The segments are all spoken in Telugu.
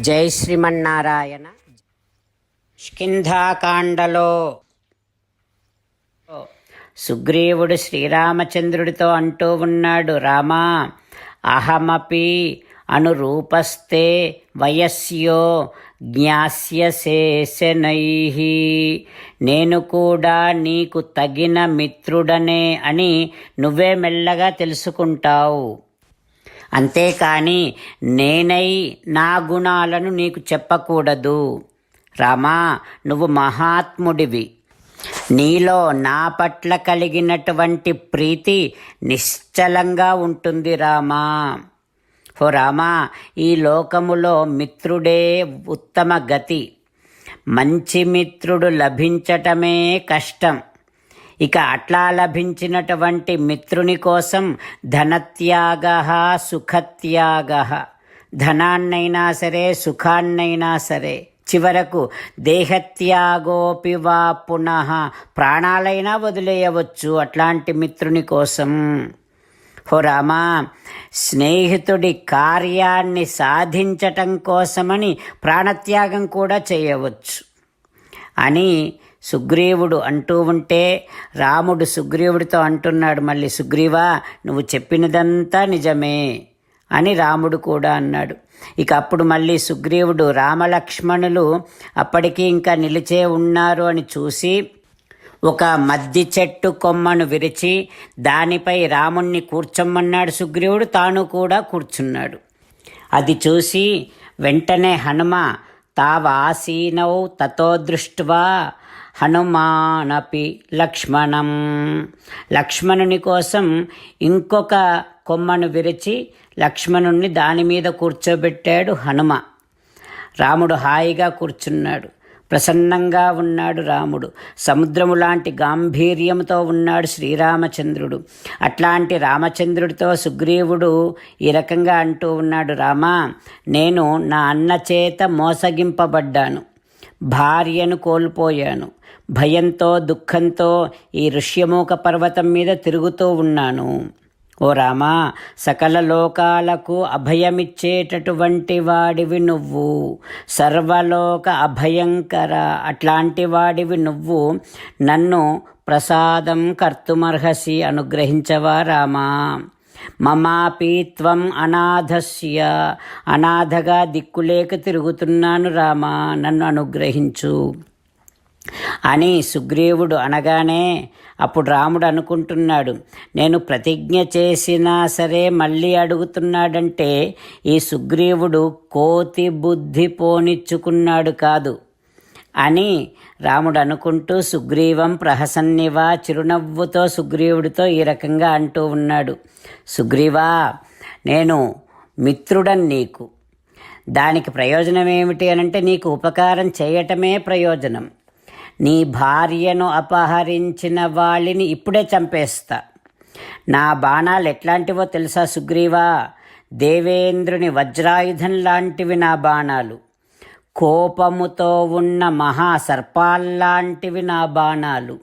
జై శ్రీమన్నారాయణ. స్కింధాకాండలో సుగ్రీవుడు శ్రీరామచంద్రుడితో అంటూ ఉన్నాడు రామా అహమపి అనురూపస్తే వయస్యో జ్ఞాస్యశేషనై. నేను కూడా నీకు తగిన మిత్రుడనే అని నువ్వే మెల్లగా తెలుసుకుంటావు. అంతేకాని నేనై నా గుణాలను నీకు చెప్పకూడదు. రామా నువ్వు మహాత్ముడివి. నీలో నా పట్ల కలిగినటువంటి ప్రీతి నిశ్చలంగా ఉంటుంది రామా. ఓ రామా ఈ లోకములో మిత్రుడే ఉత్తమ గతి. మంచి మిత్రుడు లభించటమే కష్టం. ఇక అట్లా లభించినటువంటి మిత్రుని కోసం ధనత్యాగ సుఖత్యాగ. ధనాన్నైనా సరే సుఖాన్నైనా సరే. చివరకు దేహత్యాగోపి వా పునః. ప్రాణాలైనా వదిలేయవచ్చు అట్లాంటి మిత్రుని కోసం. హో రామా స్నేహితుడి కార్యాన్ని సాధించటం కోసమని ప్రాణత్యాగం కూడా చేయవచ్చు. అని సుగ్రీవుడు అంటూ ఉంటే రాముడు సుగ్రీవుడితో అంటున్నాడు మళ్ళీ సుగ్రీవా నువ్వు చెప్పినదంతా నిజమే అని రాముడు కూడా అన్నాడు. ఇక అప్పుడు మళ్ళీ సుగ్రీవుడు రామలక్ష్మణులు అప్పటికి ఇంకా నిలిచే ఉన్నారు అని చూసి ఒక మద్ది చెట్టు కొమ్మను విరిచి దానిపై రాముణ్ణి కూర్చోమన్నాడు సుగ్రీవుడు తాను కూడా కూర్చున్నాడు. అది చూసి వెంటనే హనుమ తావాసీనౌ తతో దృష్ట్వా హనుమానపి లక్ష్మణం. లక్ష్మణుని కోసం ఇంకొక కొమ్మను విరిచి లక్ష్మణుణ్ణి దాని మీద కూర్చోబెట్టాడు హనుమ. రాముడు హాయిగా కూర్చున్నాడు. ప్రసన్నంగా ఉన్నాడు రాముడు. సముద్రము లాంటి గాంభీర్యంతో ఉన్నాడు శ్రీరామచంద్రుడు. అట్లాంటి రామచంద్రుడితో సుగ్రీవుడు ఈ రకంగా అంటూ ఉన్నాడు రామా నేను నా అన్న చేత మోసగింపబడ్డాను. భార్యను కోల్పోయాను. భయంతో దుఃఖంతో ఈ ఋష్యమూక పర్వతం మీద తిరుగుతూ ఉన్నాను. ఓ రామా సకల లోకాలకు అభయమిచ్చేటటువంటి వాడివి నువ్వు. సర్వలోక అభయంకర అట్లాంటి వాడివి నువ్వు. నన్ను ప్రసాదం కర్తుమర్హసి అనుగ్రహించవా రామా. మమాపీత్వం అనాథస్య అనాథగా దిక్కులేక తిరుగుతున్నాను రామా. నన్ను అనుగ్రహించు. అని సుగ్రీవుడు అనగానే అప్పుడు రాముడు అనుకుంటున్నాడు నేను ప్రతిజ్ఞ చేసినా సరే మళ్ళీ అడుగుతున్నాడంటే ఈ సుగ్రీవుడు కోతి బుద్ధి పోనిచ్చుకున్నాడు కాదు అని రాముడు అనుకుంటూ సుగ్రీవం ప్రహసన్నివా చిరునవ్వుతో సుగ్రీవుడితో ఈ రకంగా అంటూ ఉన్నాడు సుగ్రీవా నేను మిత్రుడని నీకు. దానికి ప్రయోజనం ఏమిటి అనంటే నీకు ఉపకారం చేయటమే ప్రయోజనం. నీ భార్యను అపహరించిన వాళ్ళని ఇప్పుడే చంపేస్తా. నా బాణాలు ఎట్లాంటివో తెలుసా సుగ్రీవా? దేవేంద్రుని వజ్రాయుధం లాంటివి నా బాణాలు. కోపముతో ఉన్న మహాసర్పాల్లాంటివి నా బాణాలు.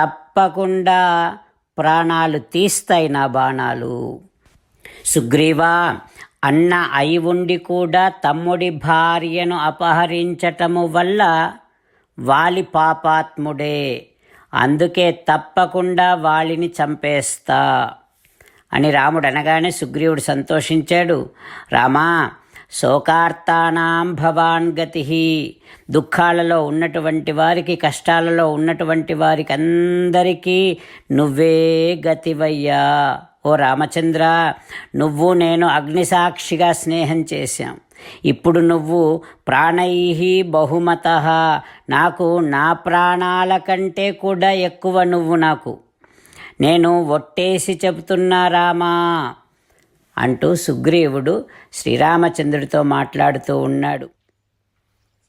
తప్పకుండా ప్రాణాలు తీస్తాయి నా బాణాలు. సుగ్రీవా అన్న అయి ఉండి కూడా తమ్ముడి భార్యను అపహరించటము వల్ల వాలి పాపాత్ముడే. అందుకే తప్పకుండా వాలిని చంపేస్తా. అని రాముడు అనగానే సుగ్రీవుడు సంతోషించాడు. రామా శోకార్తానాం భవాన్ గతి దుఃఖాలలో ఉన్నటువంటి వారికి కష్టాలలో ఉన్నటువంటి వారికి అందరికీ నువ్వే గతివయ్యా. ఓ రామచంద్ర నువ్వు నేను అగ్నిసాక్షిగా స్నేహం చేశాం. ఇప్పుడు నువ్వు ప్రాణై బహుమత. నాకు నా ప్రాణాల కంటే కూడా ఎక్కువ నువ్వు నాకు. నేను ఒట్టేసి చెబుతున్నా రామా అంటూ సుగ్రీవుడు శ్రీరామచంద్రుడితో మాట్లాడుతూ ఉన్నాడు.